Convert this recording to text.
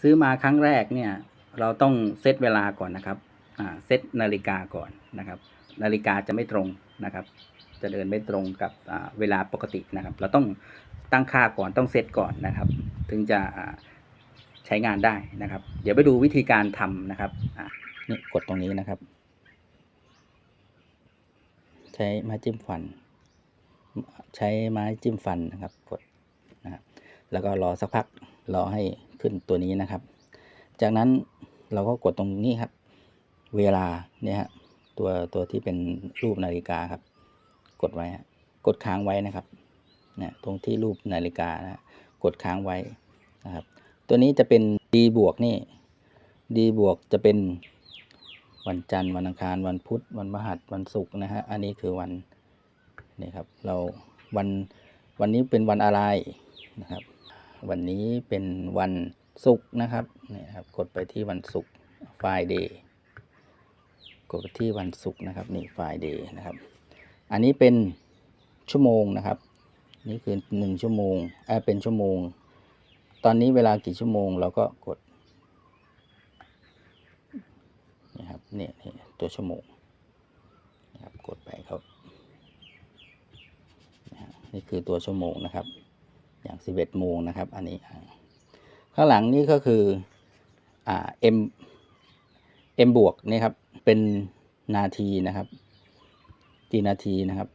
ซื้อมาครั้งแรกเนี่ย เราต้องเซตเวลาก่อนนะครับเซตนาฬิกาก่อนนะครับ นาฬิกาจะไม่ตรงนะครับ จะเดินไม่ตรงกับเวลาปกตินะครับ เราต้องตั้งค่าก่อนต้องเซตก่อนนะครับ ถึงจะใช้งานได้นะครับ เดี๋ยวไปดูวิธีการทำนะครับนี่กดตรงนี้นะครับ ใช้ไม้จิ้มฟัน ใช้ไม้จิ้มฟันนะครับกดนะครับแล้วก็รอสักพักรอให้ ขึ้นตัวนี้นะครับ จากนั้นเราก็กดตรงนี้ครับ เวลาเนี่ยฮะตัวตัวที่เป็นรูปนาฬิกาครับ กดไว้ฮะกดค้างไว้นะครับเนี่ยตรงที่รูปนาฬิกานะฮะกดค้างไว้นะครับ ตัวนี้จะเป็น D บวกนี่ D บวกจะเป็นวันจันทร์วันอังคารวันพุธวันพฤหัสวันศุกร์นะฮะอันนี้คือวันนี่ครับเราวันวันนี้เป็นวันอะไรนะครับ วันนี้เป็นวันศุกร์นะครับนี่ครับ กดไปที่วันศุกร์ Friday กดไปที่วันศุกร์นะครับนี่ Friday นะครับ อันนี้เป็นชั่วโมงนะครับ นี่คือหนึ่งชั่วโมงเออเป็นชั่วโมง ตอนนี้เวลากี่ชั่วโมงเราก็กดนี่ครับเนี่ยนี่ตัวชั่วโมงนะครับกดไปครับนี่คือตัวชั่วโมงนะครับ อย่าง 11 โมงนะครับ อันนี้ ข้างหลังนี่ก็คืออ่า m m บวกนี่ครับ เป็นนาทีนะครับกี่นาทีนะครับ